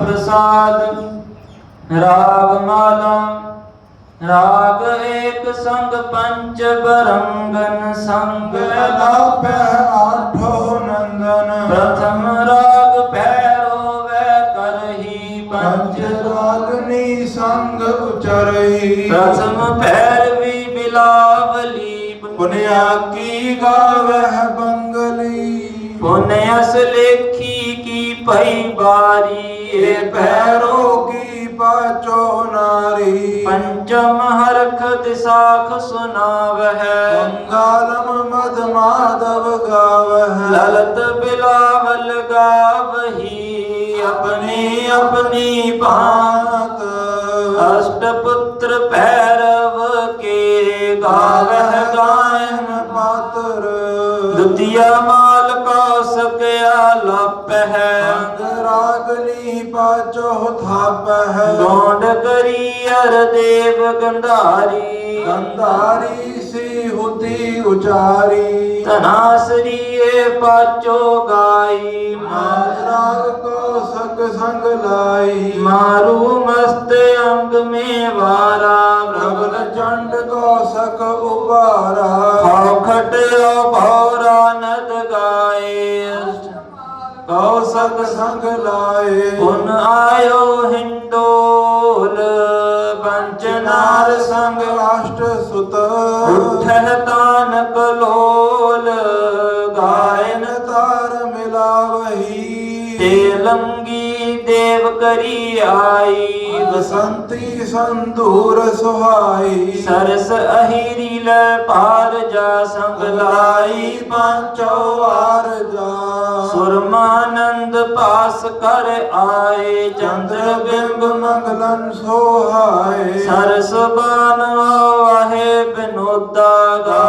ਪ੍ਰਸਾਦ ਰਾਗ ਮਾਲਾ ਰਾਗ ਏਕ ਸੰਗ ਪੰਚ ਬਰੰਗਨ ਸੰਗ। ਲਾਪੈ ਆਠੋ ਨੰਦਨ ਪ੍ਰਥਮ ਰਾਗ ਭੈਰੋ ਵੈ ਕਰਹੀ ਪੰਜ। ਰਾਗਨੀ ਸੰਗ ਉਚਰਈ ਪ੍ਰਥਮ ਭੈਰਵੀ ਬਿਲਾਵਲੀ ਪੁਨਿਆ ਕੀ ਗਾਵਹਿ ਬੰਗਲੀ। ਪੁਨਿਆਸ ਲੇਖੀ ਕੀ ਪਈ ਬਾਰੀ। ਇਹ ਪੈਰੋ ਕੀ ਪਾਚੋ ਨਾਰੀ ਪੰਚਮ ਹਰਖ ਦਿਸਾਖ ਸੁਨਾਵਹਿ। ਬੰਗਾਲਮ ਮਦ ਮਾਧਵ ਗਾਵਹਿ। ਲਲਤ ਬਿਲਾਵਲ ਗਾਵਹੀ। ਆਪਣੀ ਆਪਣੀ ਭਾਂਤ। ਅਸ਼ਟ ਪੁੱਤਰ ਭੈਰਵ ਕੇ ਗਾਵਹਿ ਗਾਇਨ। ਪਾਤਰ। ਦੁਤੀਆ ਮਾਲ ਕਾ ਸਕਿਆ ਲਪਹਿ ਅੰਗ ਰਾਗਨੀ ਪਾਚੋ ਥਾਪਹਿ। ਗੋਂਡ ਕਰੀ ਅਰ ਦੇਵ ਗੰਧਾਰੀ। ਗੰਧਾਰੀ ਸੀ ਹੁਤੀ ਉਚਾਰੀ। ਤਨਾਸਰੀਏ ਪਾਚੋ ਗਾਈ। ਮਾਜ ਰਾਗ ਕੋ ਸਕ ਸੰਗ ਲਾਈ। ਮਾਰੂ ਮਸਤ ਅੰਗ ਮੇ ਵਾਰਾ। ਪ੍ਰਬਲ ਚੰਡ ਕੋ ਸਕ ਉਬਾਰਾ ਖਾਉ ਖਟਿਓ ਸਕ ਸੰਗ ਲਾਏ। ਪੁਨ ਆਇਓ ਹਿੰਡੋਲ ਪੰਚ ਨਾਰ ਸੰਗ ਅਸ਼ਟ ਸੁਤ। ਉਠਹਿ ਤਾਨ ਕਲੋਲ ਗਾਇਨ ਤਾਰ ਮਿਲਾਵਹੀ। ਤੇ ਲੰਗੀ ਦੇਵ ਕਰੀ ਆਈ। ਬਸੰਤੀ ਸੰਧੂਰ ਸੁਹਾਈ। ਸਰਸ ਅਹੀਰੀ ਲੈ ਪਾਰ ਜਾ ਸੰਗ ਲਾਈ। ਪੰਚੋ ਵਾਰ ਜਾ। ਸੁਰਮਾਨੰਦ ਪਾਸ ਕਰ ਆਏ ਚੰਦਰ ਬਿੰਬ ਮੰਗਲਨ ਸੋਹਾਏ। ਸਰਸ ਬਾਨ ਵਾਹੇ ਬਿਨੋਦਾ ਗਾਵੈ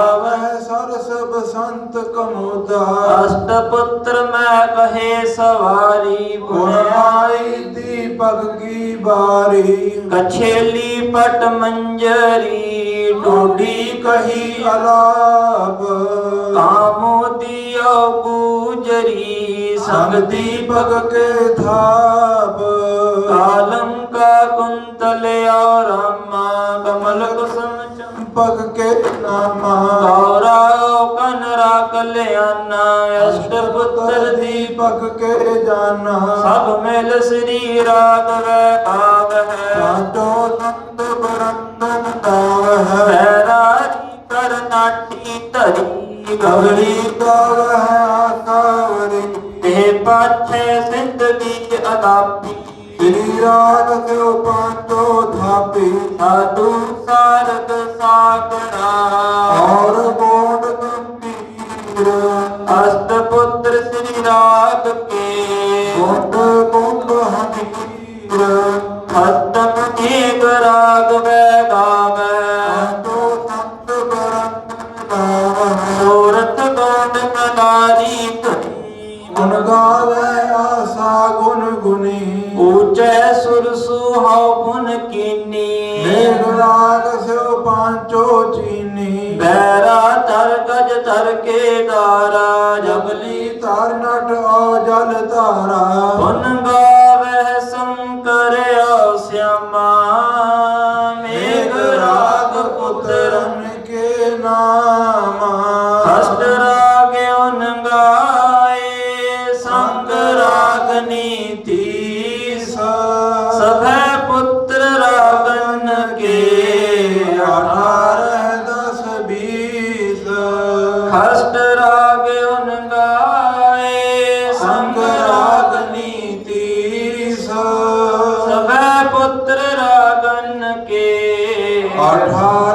ਕਮੋਦਾ ਅਸ਼ਟ ਪੁੱਤਰ ਮੈਂ ਕਹੇ ਸਵਾਰੀ ਗੁਣ ਆਈ ਦੀਪਕ ਕੀ ਬਾਰੀ ਕਛੇਲੀ ਪਟ ਮੰਜਰੀ ਡੋਡੀ ਕਹੀ। ਅਲਾਪ। ਕਾਮੋ ਦਿਓ ਗੂਜਰੀ ਸੰਗ ਦੀਪਕ ਕੇ ਥਾਪ ਕਲਿਆਣਾ ਅਸ਼ਟ ਪੁੱਤਰ ਦੀਪਕ ਕੇ ਜਾਨਾ। ਸਭ ਮਿਲ ਸ੍ਰੀ ਰਾਗਵੈ ਆਵਹਿ ਸਾਚੋ ਨੰਦ ਬਰੰਦਨ ਗਾਵਹਿ ਪੈਰਾਰੀ ਕਰਨਾਟੀ ਧਰੀ। ਗਵਰੀ ਗਵਰੀ ਗਾਵਹਿ ਆਕਾਵਰੀ ਤੇ ਪਾਛੇ ਸਿੰਧਗੀ ਅਦਾਪੀ ਸ੍ਰੀ ਰਾਗ ਕਿਉ ਪਾਂਚੋ ਥਾਪੀ। ਸਾਧੂ ਸਾਰਗ ਸਾਗਰਾ। ਔਰ ਗੋਡ ਰਾਗ ਕੇ। ਗੋਡ ਕੁੰਭ ਹਮੀਰ ਹਸਤਮ ਏਕ ਰਾਗ ਵੈ ਗਾਵੈ। ਸੰਤ ਬਰੰਦਨ ਗਾਵਹਿ ਸੂਰਤ ਗੋਂਡ ਕਨਾਰੀ ਧਰੀ ਗੁਣ ਗਾਵੇ ਆਸਾ ਗੁਣ ਗੁਣੀ। ਊਚੈ ਸੁਰ ਸੁਹਾਉ ਪੁਨ ਕੀਨੀ। ਮੇਘ ਰਾਗ ਸਿਓ ਪਾਂਚੋ ਚੀਨੀ। ਬੈਰਾ আঠা